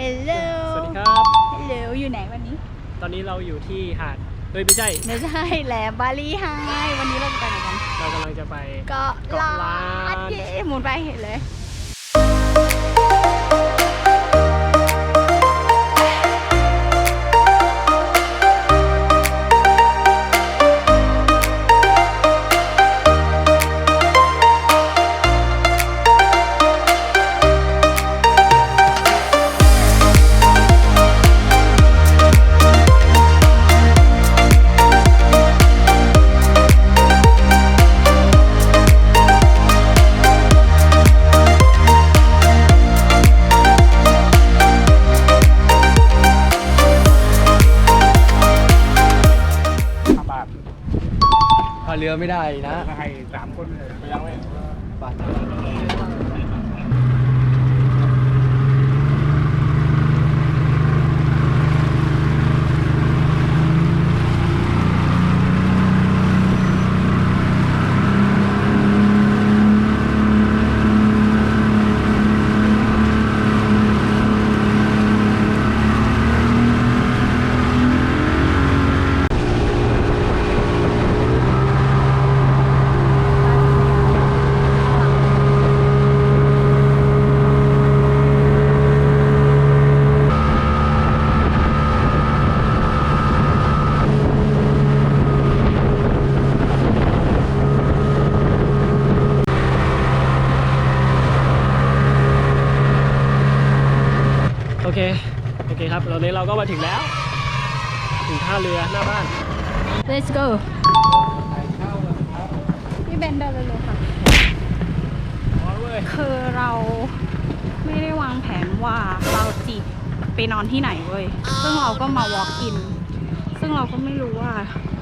Hello สวัสดีครับ Hello อยู่ไหนวันนี้ ตอนนี้เราอยู่ที่หาดเอ้ยไม่ใช่ไม่ใช่แหลมบาลีไฮวันนี้เราจะไปไหนกัน เรากำลังจะไปเกาะเกาะล้านเย้หมุนไปเห็นเลย พาเรือไม่ได้นะ ให้สามคนเลยยังไม่ บาท โอเค โอเคครับตอนนี้เราก็มาถึงแล้ว ถึงท่าเรือหน้าบ้าน Let's go พี่เบนเดินเลยเลยค่ะ พอแล้วเว้ย คือเราไม่ได้วางแผนว่าเราจี ไปนอนที่ไหนเว้ย ซึ่งเราก็มา walk in ซึ่งเราก็ไม่รู้ว่า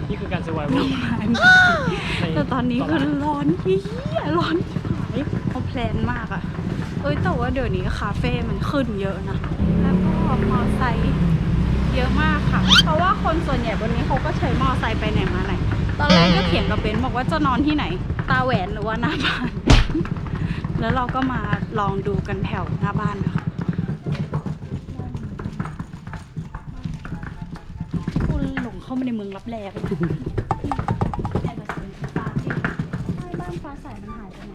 นี่คือการสวายโรงแรมแต่ตอนนี้คือร้อนเฮียร้อนชิบหายเขาแพลนมากอะเอ้ยแต่ว่าเดี๋ยวนี้คาเฟ่มันขึ้นเยอะนะ แล้วก็มอไซค์เยอะมากค่ะ เพราะว่าคนส่วนใหญ่บนนี้เขาก็ใช้มอไซค์ไปไหนมาไหน ตอนแรกก็เถียงกับเบนซ์บอกว่าจะนอนที่ไหน ตาแหวนหรือว่าหน้าบ้าน แล้วเราก็มาลองดูกันแถวหน้าบ้านนะคะ มาในเมืองรับแลไปนะแต่แบบเป็นฟ้าที่ใช่บ้านฟ้าใสมันหายไปไหน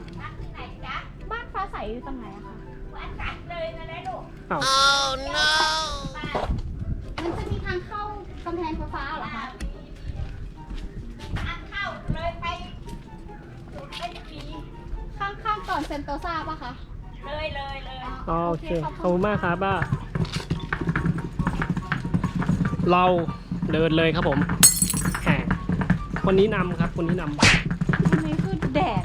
บ้านฟ้าใสอยู่ตรงไหนอะคะอ้าวมันจะมีทางเข้ากำแพงฟ้าๆเหรอคะข้างๆก่อนเซนโตซาปะคะเลยเลยเลยอ๋อโอเคขอบคุณมากครับบ้าเรา เดินเลยครับผมแหมคนนี้นำครับคนนี้นำอันนี้คือแดด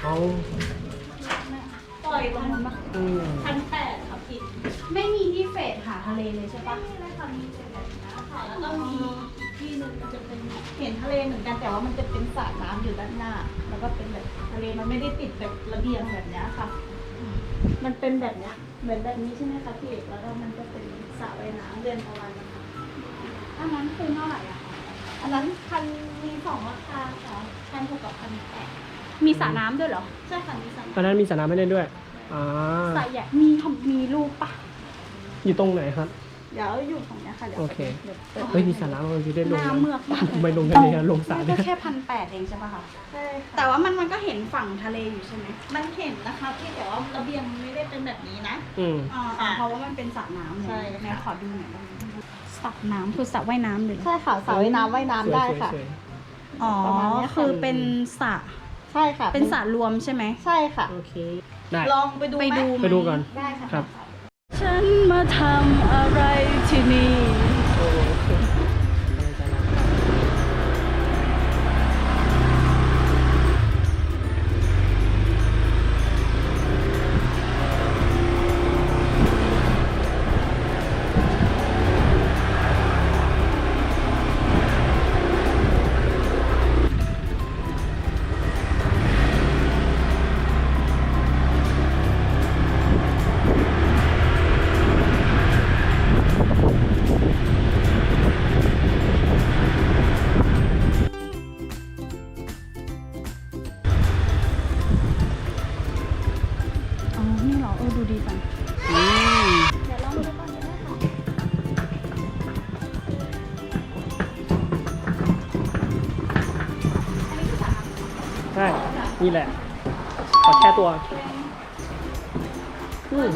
เขาปล่อยลงมาอืมพันแปดค่ะพี่ไม่มีที่เฟดหาทะเลเลยใช่ปะไม่เลยค่ะมีแต่แบบนี้ค่ะแล้วก็มีที่หนึ่งมันจะเป็นเห็นทะเลเหมือนกันแต่ว่ามันจะเป็นสระน้ำอยู่ด้านหน้า แล้วก็เป็นแบบทะเลมันไม่ได้ติดแบบระเบียงแบบเนี้ยค่ะ มันเป็นแบบเนี้ยเหมือนแบบนี้ใช่ไหมคะพี่เอกแล้วก็มันก็เป็นสระว่ายน้ำเดินประมาณนะคะอันนั้นคือเท่าไหร่อะคะอันนั้นพันมีสองราคาค่ะพันหกกับพันแปด มีสระน้ำด้วยเหรอใช่ค่ะมีสระตอนนั้นมีสระน้ำให้เล่นด้วยอ่าสายใหญ่มีทำมีรูปปะอยู่ตรงไหนครับ เดี๋ยวอยู่ตรงเนี้ยค่ะเดี๋ยวโอเค ดี๋ยวปิดเฮ้ยมีสระน้ำมันจะได้ลงหน้าเมือกมากเลยไม่ลงทะเลอะลงสระมันเนี่ก็ยแค่พันแปดเองใช่ปะคะใช่ค่ะแต่ว่ามันมันก็เห็นฝั่งทะเลอยู่ใช่ไหมมันเห็นนะคะพี่แต่ว่าระเบียงมันไม่ได้เป็นแบบนี้นะ อืมอ่าอ่าเพราะว่ามันเป็นสระน้ำใช่เนี่ยค่ะ แม่ขอดูหน่อยได้ไหมสระน้ำคือสระว่ายน้ำเลยใช่ค่ะสระว่ายน้ำว่ายน้ำได้ค่ะ สวยอ๋อ ประมาณเนี้ยค่ะ คือเป็นสระ ใช่ค่ะเป็นสระรวมใช่ไหมใช่ค่ะๆโอเค ได้ ลองไปดูไปไหมดูไหมไปดูก่อน ได้ค่ะ ครับ ฉันมาทำอะไรที่นี่ แหละ ขอแค่ตัวอืม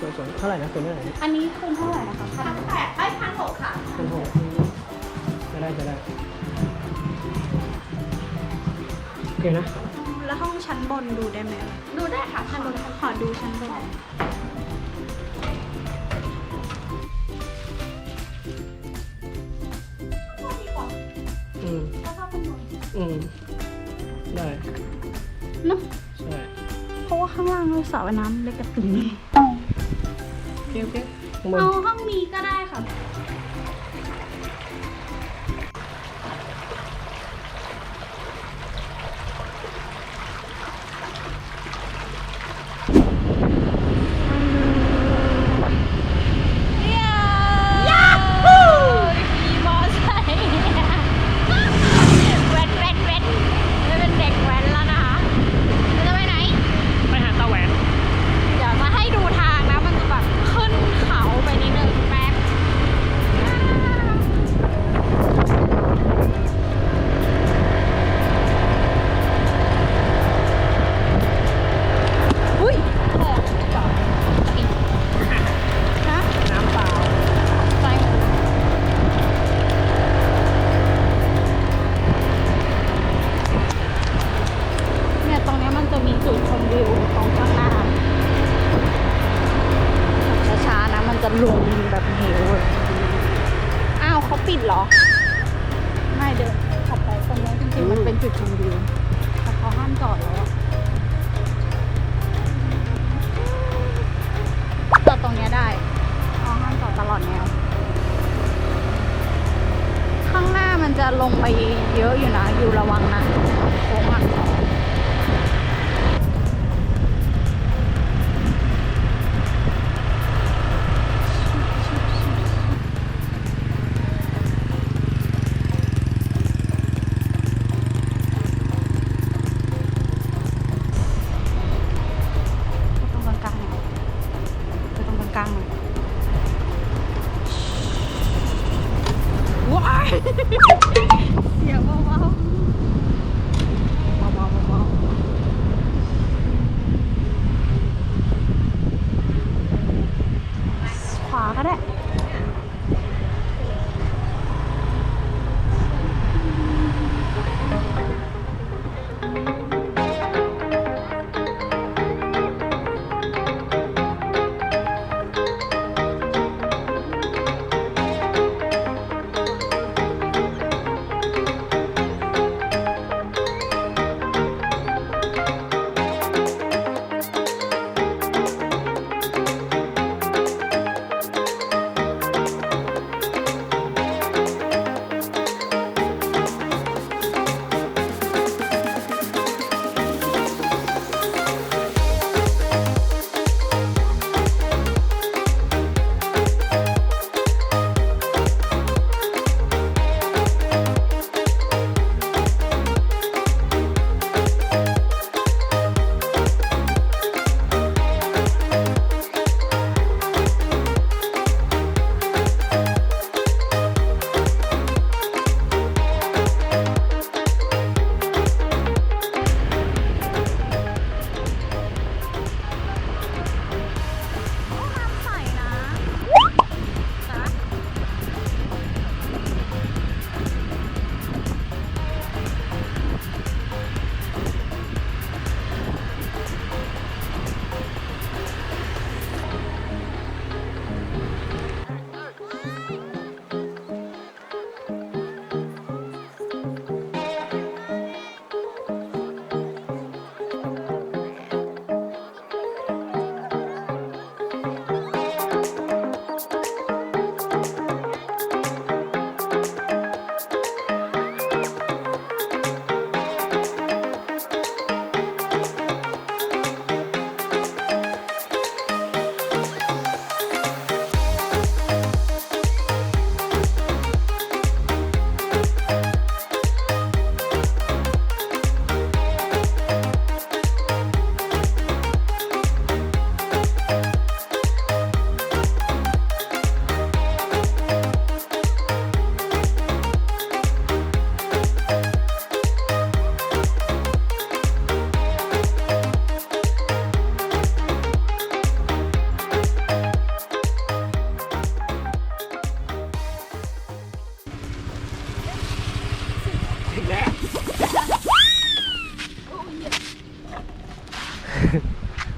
สวยๆเท่าไหร่นะตัวเท่าไหร่อันนี้คูณเท่าไหร่นะคะพันแปดไม่พันหกค่ะพันหกจะได้จะได้โอเคนะ แล้วห้องชั้นบนดูได้ไหมดูได้ค่ะชั้นบนขอดูชั้นบนอืมอืม。 เนาะใช่เพราะว่าข้างล่างเราสระว่ายน้ำเล็กกระตุ้นเพียงเเอาห้องนี้ก็ได้ค่ะ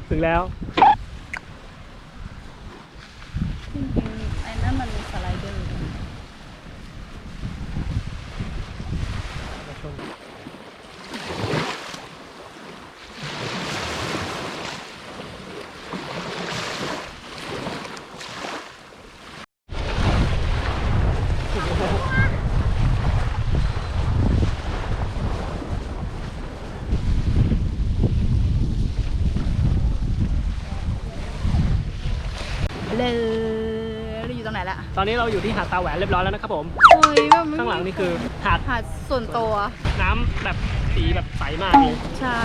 ถึงแล้ว อยู่ตรงไหนละตอนนี้เราอยู่ที่หาดตาแหวนเรียบร้อยแล้วนะครับผมเฮ้ยแบบไม่มีข้างหลังนี่คือหาดหาดส่วนตัว น้ำแบบสีแบบใสมากเลยใช่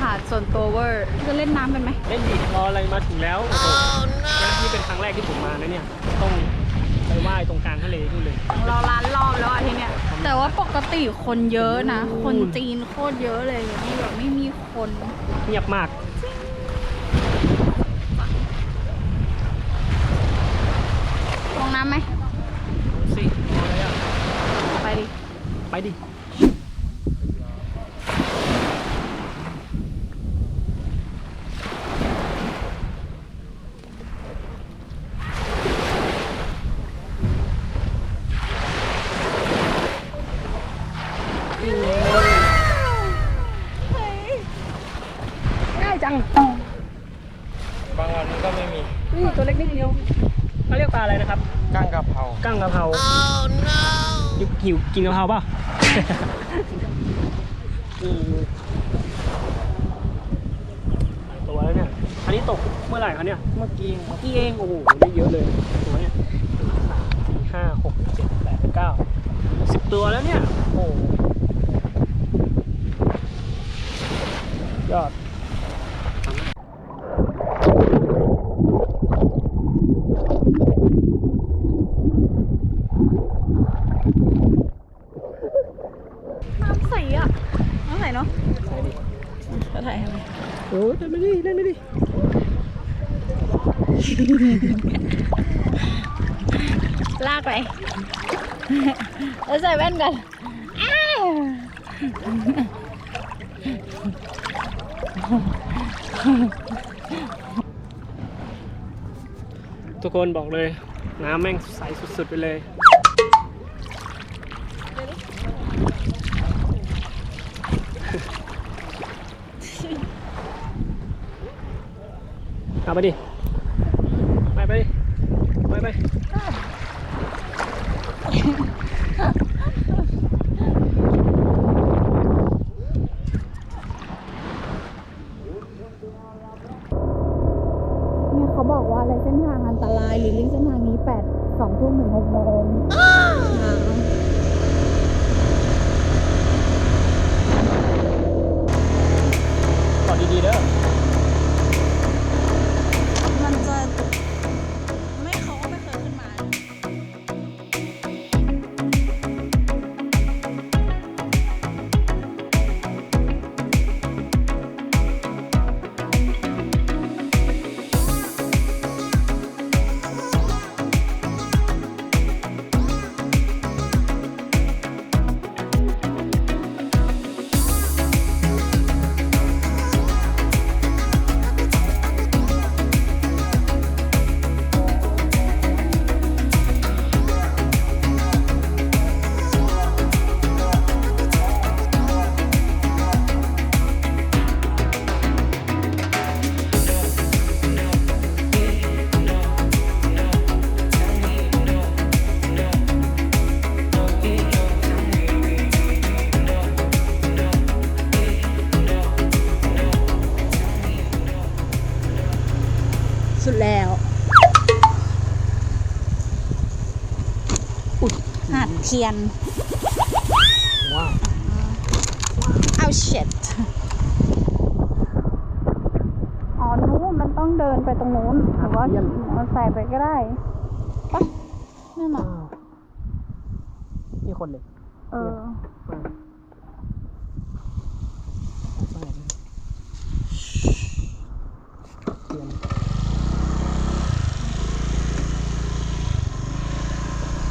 หาดส่วนตัวเวอร์จะเล่นน้ำกันไหม เล่นดีรออะไรมาถึงแล้วโอ้โหนี่เป็นครั้งแรกที่ผมมานะเนี่ยต้องไปไหว้ตรงกลางทะเลนู่นเลยเราล้านรอบแล้วอะที่เนี้ยแต่ว่าปกติคนเยอะนะอืมคนจีนโคตรเยอะเลย นี่แบบไม่มีคน เงียบมาก ลงน้ำไหมสิรออะไรอะไปดิ ไปดิ ง่ายจัง บางวันมันก็ไม่มี นี่ตัวเล็กนิดเดียวเขาเรียกปลาอะไรนะครับ ก้างกะเพรา กั้งกะเพรา oh, no หิว กินกะเพราเปล่าตัวแล้วเนี่ย อันนี้ตกเมื่อไหร่คะเนี่ย เมื่อกี้เมื่อกี้เอง โอ้โห ได้เยอะเลย ตัวเนี้ยหนึ่งสามสี่ห้าหกเจ็ดแปดเก้าสิบตัวแล้วเนี่ย โอ้โหยอด น้ำใสอะน้ำใสเนาะ ใช่ดิ จะถ่ายให้ไหม โอ้ยเล่นไม่ดิเล่นไม่ดิ ลากไป แล้ว ใส่แว่นกันทุกคนบอกเลย น้ำแม่งใสสุดๆไปเลยเอาไปดิ ไปไปไปไป เทียน ว้าวเอาเช็ดอ๋อนู้นมันต้องเดินไปตรงนู้นหรือว่าขี่มอเตอร์ไซค์ไปก็ได้ปะนั่นน่ะนี่คนเลย เออ เตียน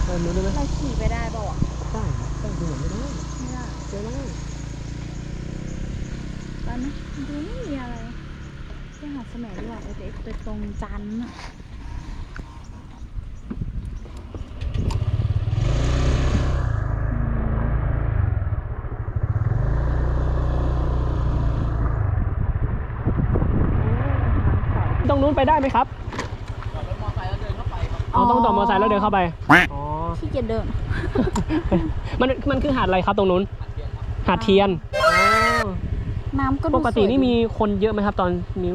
เออรู้ได้ไหม เราขี่ไปได้ป่าวะ ได้ได้ดูเหมือนไม่ได้ ไม่ได้ เจอได้ ตอนนี้ดูไม่มีอะไร ที่หาดเสมดีกว่าเออเด็ก ไปตรงจันทร์อะอืมตรงนู้นไปได้ไหมครับอ๋อต้องต่อมอเตอร์ไซค์แล้วเดินเข้าไป อ๋อขี้เกียจเดิน มันมันคือหาดอะไรครับตรงนู้น หาดเทียนอ๋อน้ำก็ดูปกติสวยนี่มีคนเยอะไหมครับ ตอนนี้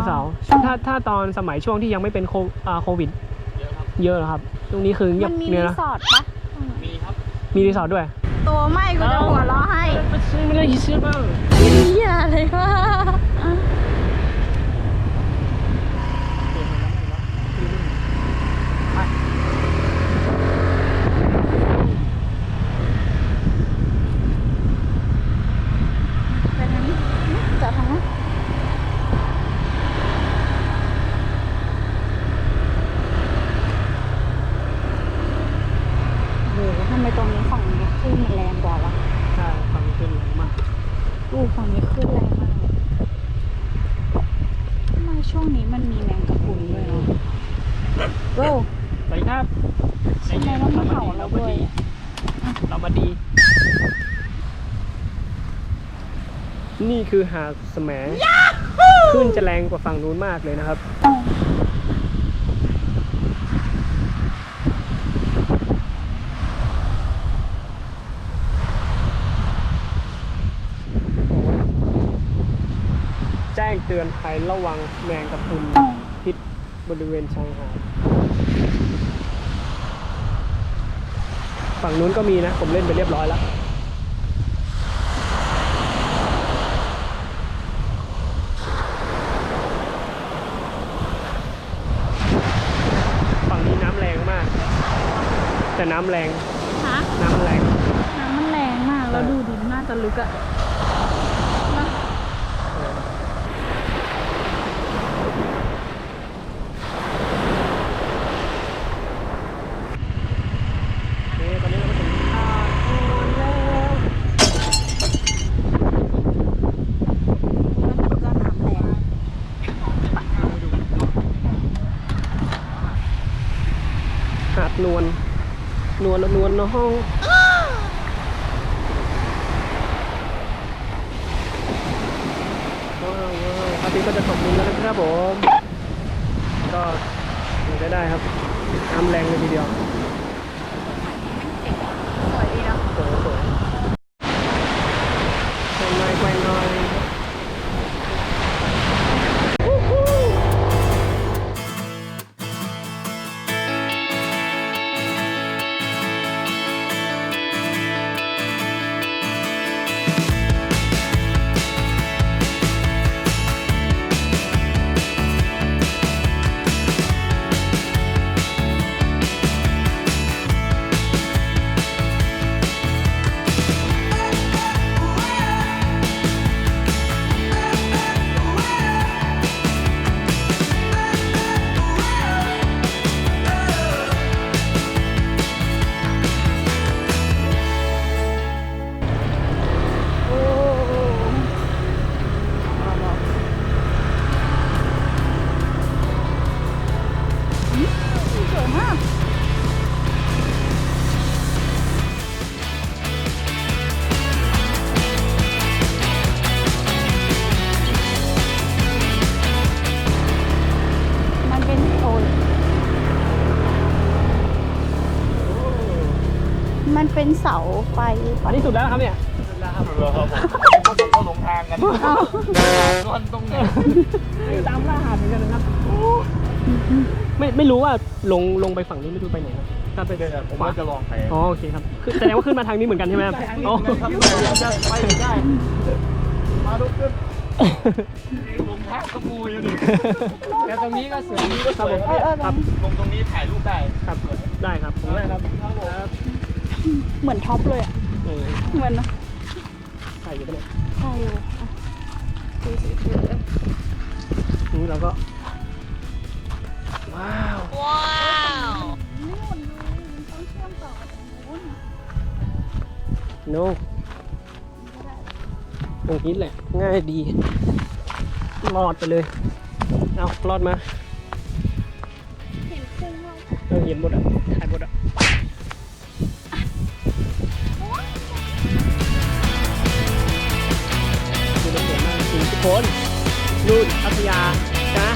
วันเสาร์ถ้าถ้าตอนสมัยช่วงที่ยังไม่เป็นโคอ่าโควิดเยอะครับเยอะเหรอครับ ตรงนี้คือเงียมับนมีเนี่ยรีนะสอร์ทปะมีครับ มีรีสอร์ทด้วย ตัวไม่กูจะหัวเราะให้ ไม่ได้ชื่อบ้างเหี้ยอะไรวะไปทางนี้จอดทางนั้นโอ้โหทำไมตรงนี้ฝั่งนี้ขึ้นมันแรงกว่าวะ ใช่ความขึ้นแรงมาก อู้ฝั่งนี้ขึ้นแรงมากเลยทำไมช่ วงนี้มันมีแมงกะพรุนด้วยเนาะโว้วไปครับทำไมต้องมาเห่าเราด้วยอะเรามาดี นี่คือหาดแสมขึ้นจะแรงกว่าฝั่งนู้นมากเลยนะครับ เตือนภัยระวังแมงกะพรุนพิษบริเวณชายหาดฝั่งนู้นก็มีนะ ผมเล่นไปเรียบร้อยแล้วฝั่งนี้น้ำแรงมาก แต่น้ำแรงฮะน้ำแรง น้ำมันแรงมาก แล้วดูดิน่าจะลึกอะนะ โอเคตอนนี้เราก็ถึงหาดนอนแล้ว มันก็น้ำแรง หาดนวล น วลนวลนห้องว้าวว้าวอาทิตย์ก็จะตกดินแล้วนะครับผม ก็อยู่ได้ได้ครับน้ำแรงเลยทีเดียวสวยดีเนาะสวย ไฟอันนี้สุดแล้วนะครับเนี่ยแล้วครับเรือครับผมพวกผมก็หลงทางกันนวลตรงไหนตามล่าหาดเหมือนกันนะครับไม่ไม่รู้ว่าลงลงไปฝั่งนี้ไม่รู้ไปไหนครับถ้าไปเดี๋ยวผมว่าจะลองไปอ๋อโอเคครับคือแสดงว่าขึ้นมาทางนี้เหมือนกันใช่ไหมครับอ๋อไปได้มาดูขึ้นลงทางกระปูอยู่ดิแต่ตรงนี้ก็สวยนี่ก็สวยเออเออครับลงตรงนี้ถ่ายรูปได้ครับได้ครับได้ครับครับ เหมือนท็อปเลยอะเออเหมือนนะใส่อยู่ไปเลยใช่อยู่อะดูสิดูสินี่เราก็ ว้าวนี่หมดเลยมันต้องเชื่อมต่อกับตรงนู้นโนตรงนี้แหละ ง่ายดีรอดไปเลย เอารอดมา เห็นพุงเรา เออเห็นหมดอะถ่ายหมดอะ คน นุ่นอัศยานะ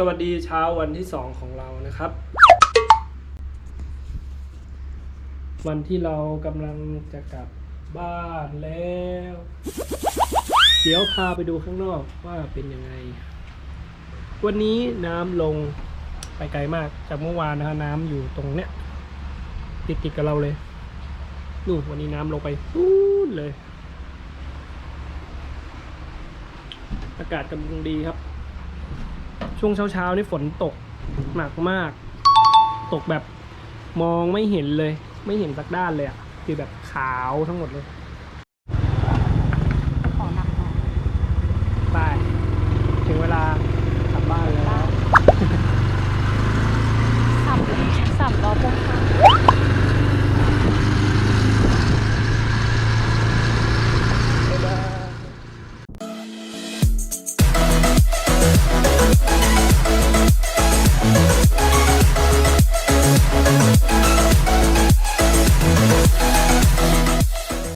สวัสดีเช้าวันที่สองของเรานะครับ วันที่เรากำลังจะกลับบ้านแล้ว เดี๋ยวพาไปดูข้างนอกว่าเป็นยังไง วันนี้น้ำลงไปไกลมากจากเมื่อวานนะฮะน้ำอยู่ตรงเนี้ยติดติดกับเราเลยนู่นวันนี้น้ำลงไปนู่นเลย อากาศกำลังดีครับ ช่วงเช้าๆนี่ฝนตกหนักมาก ตกแบบมองไม่เห็นเลย ไม่เห็นสักด้านเลยอะ่ะคือแบบขาวทั้งหมดเลย